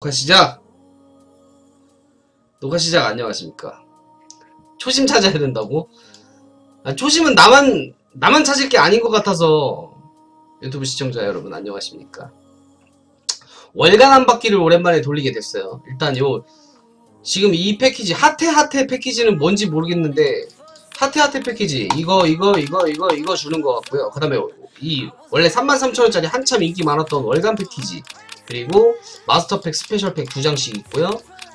녹화 시작! 녹화 시작 안녕하십니까. 초심 찾아야 된다고? 아, 초심은 나만, 나만 찾을 게 아닌 것 같아서 유튜브 시청자 여러분 안녕하십니까. 월간 한 바퀴를 오랜만에 돌리게 됐어요. 일단 요, 지금 이 패키지, 핫해 패키지는 뭔지 모르겠는데, 핫해 패키지, 이거, 이거, 이거, 이거, 이거 주는 것 같고요. 그 다음에 이, 원래 33,000원짜리 한참 인기 많았던 월간 패키지, 그리고 마스터팩 스페셜팩 두 장씩 있고요.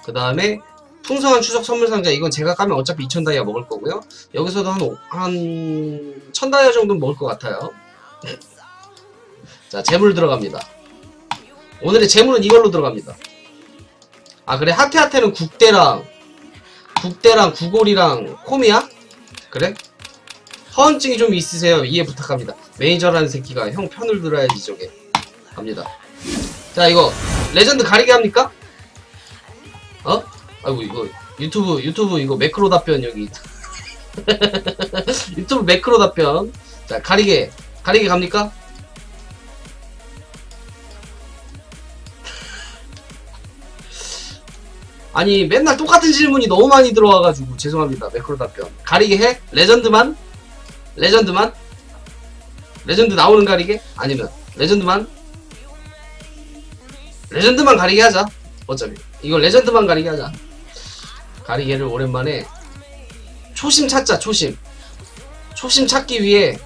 그 다음에 풍성한 추석 선물 상자 이건 제가 까면 어차피 2,000 다이아 먹을 거고요. 여기서도 한, 오- 한 1,000 다이아 정도 먹을 것 같아요. 자, 재물 들어갑니다. 오늘의 재물은 이걸로 들어갑니다. 아, 그래? 하테하테는 국대랑, 국대랑 구골이랑 콤이야? 그래? 허언증이 좀 있으세요. 이해 부탁합니다. 매니저라는 새끼가 형 편을 들어야지, 저게. 갑니다. 자 이거 레전드 가리게 합니까? 어? 아이고 이거 유튜브 유튜브 이거 매크로 답변 여기 유튜브 매크로 답변 자 가리게 가리게 갑니까? 아니 맨날 똑같은 질문이 너무 많이 들어와가지고 죄송합니다 매크로 답변 가리게 해? 레전드만? 레전드만? 레전드 나오는 가리게? 아니면 레전드만? 레전드만 가리게 하자. 어차피. 이거 레전드만 가리게 하자. 가리개를 오랜만에 초심 찾자, 초심. 초심 찾기 위해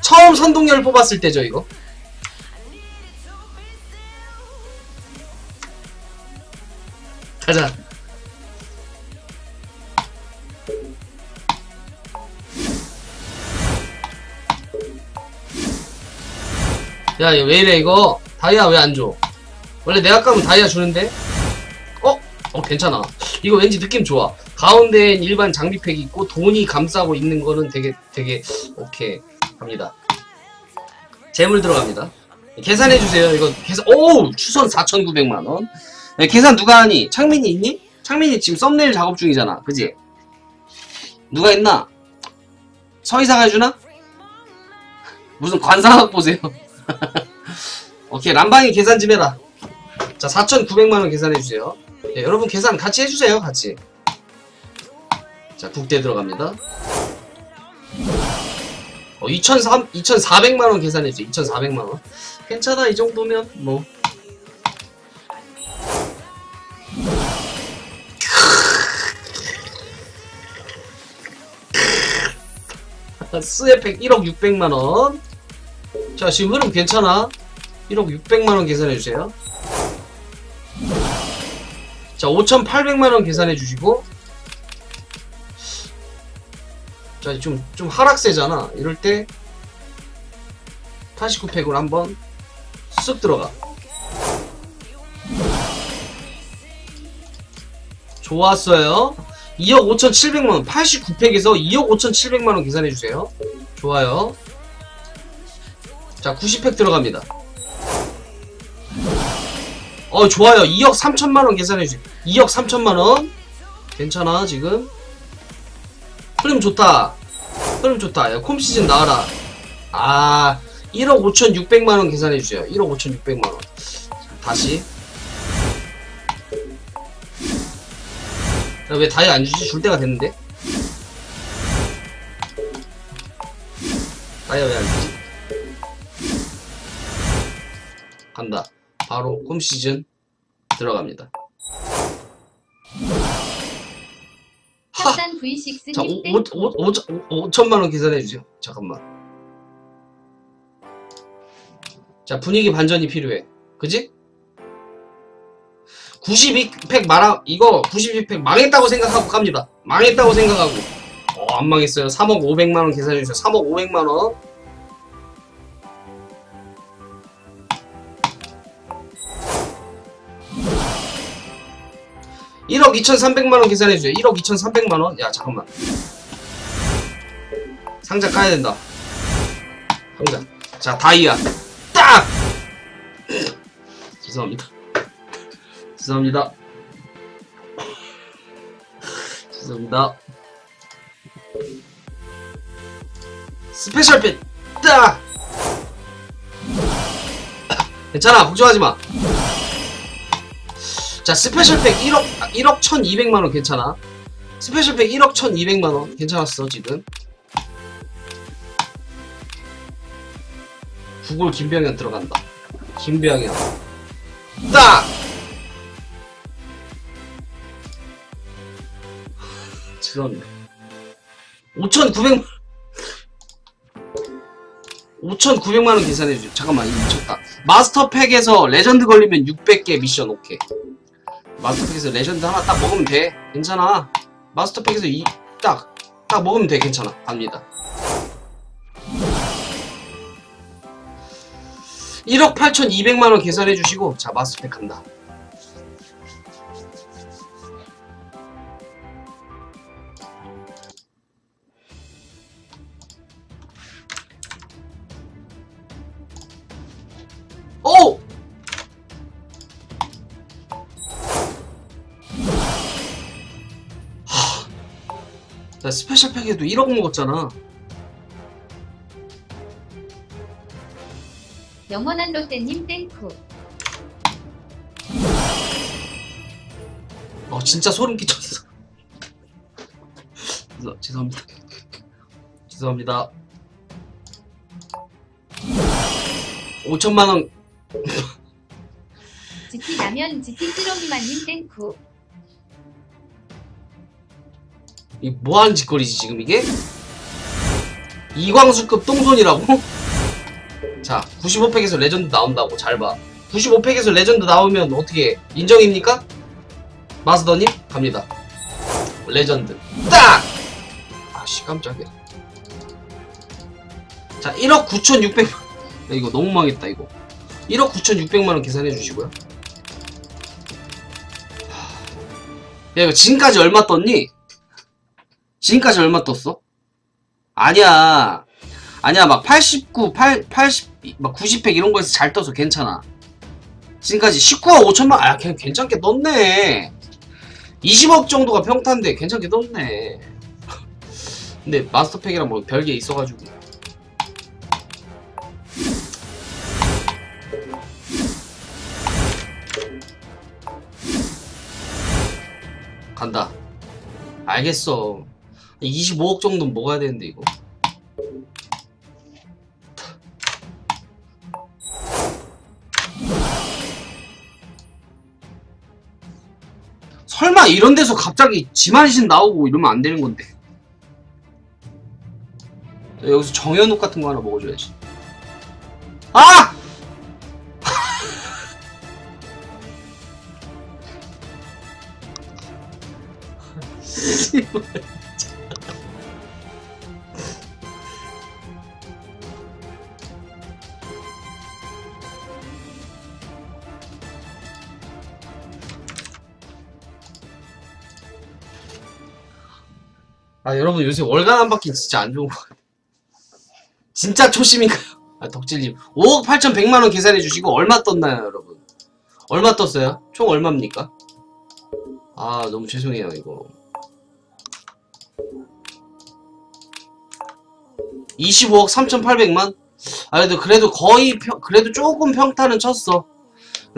처음 선동열 뽑았을 때죠, 이거. 가자. 야, 이거 왜 이래, 이거? 다이아 왜 안 줘? 원래 내가 까면 다이아 주는데? 어? 어, 괜찮아. 이거 왠지 느낌 좋아. 가운데엔 일반 장비팩이 있고, 돈이 감싸고 있는 거는 되게, 되게, 오케이. 갑니다. 재물 들어갑니다. 계산해주세요. 이거 계산, 오우! 추선 4,900만원. 계산 누가 하니? 창민이 있니? 창민이 지금 썸네일 작업 중이잖아. 그지? 누가 있나? 서이사가 해주나? 무슨 관상학 보세요. 오케이 람방이 계산 좀 해라. 자 4,900만원 계산해주세요. 예, 여러분 계산 같이 해주세요 같이. 자 국대 들어갑니다. 어, 2,400, 2,400만원 계산해주세요 2,400만원. 괜찮아 이 정도면 뭐. 스에팩 1억 600만원 자 지금 흐름 괜찮아? 1억 600만원 계산해주세요. 자 5800만원 계산해주시고. 자 좀 좀 하락세잖아. 이럴 때 89팩으로 한번 쓱 들어가. 좋았어요. 2억 5700만원 89팩에서 2억 5700만원 계산해주세요. 좋아요 자 90팩 들어갑니다. 어 좋아요. 2억 3천만원 계산해주세요. 2억 3천만원. 괜찮아 지금? 흐름 좋다. 흐름 좋다. 야, 콤 시즌 나와라. 아 1억 5천 6백만원 계산해주세요. 1억 5천 6백만원. 다시. 야, 왜 다이 안 주지? 줄 때가 됐는데? 다이아 왜 안 주지? 간다. 바로 꿈 시즌 들어갑니다. 하! 탑산 V6 자, 님 5, 5, 5, 5, 5천만 원 계산해 주세요. 잠깐만. 자, 분위기 반전이 필요해. 그지? 92팩 말아 이거 92팩 망했다고 생각하고 갑니다. 망했다고 생각하고. 어, 안 망했어요. 3억 500만 원 계산해 주세요. 3억 500만 원. 일억 2,300만원 계산해주세요. 1억 2,300만원? 야, 잠깐만. 상자 까야 된다. 상자. 자, 다이아. 딱! 죄송합니다. 죄송합니다. 죄송합니다. 스페셜 핏! 딱! 괜찮아 걱정하지 마 자 스페셜팩 1억 아, 1억 1200만원 괜찮아 스페셜팩 1억 1200만원 괜찮았어 지금 구글 김병현 들어간다 김병현 딱! 죄송합니다 5,900만 5,900만원 계산해주죠. 잠깐만, 이거 미쳤다. 마스터팩에서 레전드 걸리면 600개 미션 오케이. 마스터팩에서 레전드 하나 딱 먹으면 돼. 괜찮아. 마스터팩에서 이, 딱, 딱 먹으면 돼. 괜찮아. 갑니다. 1억 8,200만원 계산해 주시고, 자, 마스터팩 간다. 나 스페셜 팩에도 1억 먹었잖아. 영원한 롯데님 땡쿠. 어, 진짜 소름 끼쳤어. 죄송- 죄송합니다. 죄송합니다. 5천만원, GT 라면 GT 쓰러기만님 땡쿠. 이 뭐하는 짓거리지, 지금 이게? 이광수급 똥손이라고? 자, 95팩에서 레전드 나온다고, 잘 봐. 95팩에서 레전드 나오면 어떻게, 인정입니까? 마스더님? 갑니다. 레전드. 딱! 아씨, 깜짝이야. 자, 1억 9,600만. 야, 이거 너무 망했다, 이거. 1억 9,600만원 계산해 주시고요. 야, 이거 지금까지 얼마 떴니? 지금까지 얼마 떴어? 아니야. 아니야, 막 89, 8, 80, 막 90팩 이런 거에서 잘 떠서 괜찮아. 지금까지 19억 5천만, 아, 그냥 괜찮게 떴네. 20억 정도가 평탄데 괜찮게 떴네. 근데 마스터팩이랑 뭐 별게 있어가지고. 간다. 알겠어. 25억 정도는 먹어야 되는데 이거. 설마 이런 데서 갑자기 지만신 나오고 이러면 안 되는 건데. 여기서 정현욱 같은 거 하나 먹어줘야지. 아! 아 여러분 요새 월간 한 바퀴 진짜 안 좋은 거 같아요. 진짜 초심인가요? 아 덕질님 5억 8천 100만원 계산해 주시고 얼마 떴나요 여러분? 얼마 떴어요? 총 얼마입니까? 아 너무 죄송해요 이거 25억 3,800만? 아 그래도 그래도 거의 평, 그래도 조금 평타는 쳤어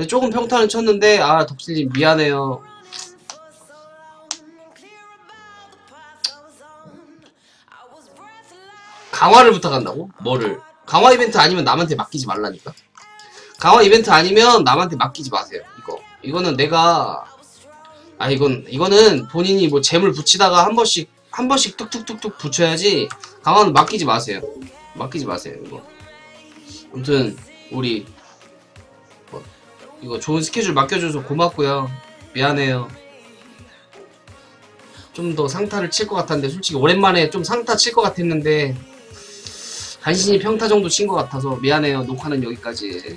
조금 평타는 쳤는데 아 덕질님 미안해요 강화를 부탁한다고? 뭐를? 강화 이벤트 아니면 남한테 맡기지 말라니까. 강화 이벤트 아니면 남한테 맡기지 마세요. 이거. 이거는 내가 아 이건 이거는 본인이 뭐 재물 붙이다가 한 번씩 한 번씩 뚝뚝뚝뚝 붙여야지 강화는 맡기지 마세요. 맡기지 마세요. 이거. 아무튼 우리 뭐 이거 좋은 스케줄 맡겨줘서 고맙고요. 미안해요. 좀 더 상타를 칠 것 같았는데 솔직히 오랜만에 좀 상타 칠 것 같았는데 간신히 평타 정도 친 것 같아서 미안해요. 녹화는 여기까지.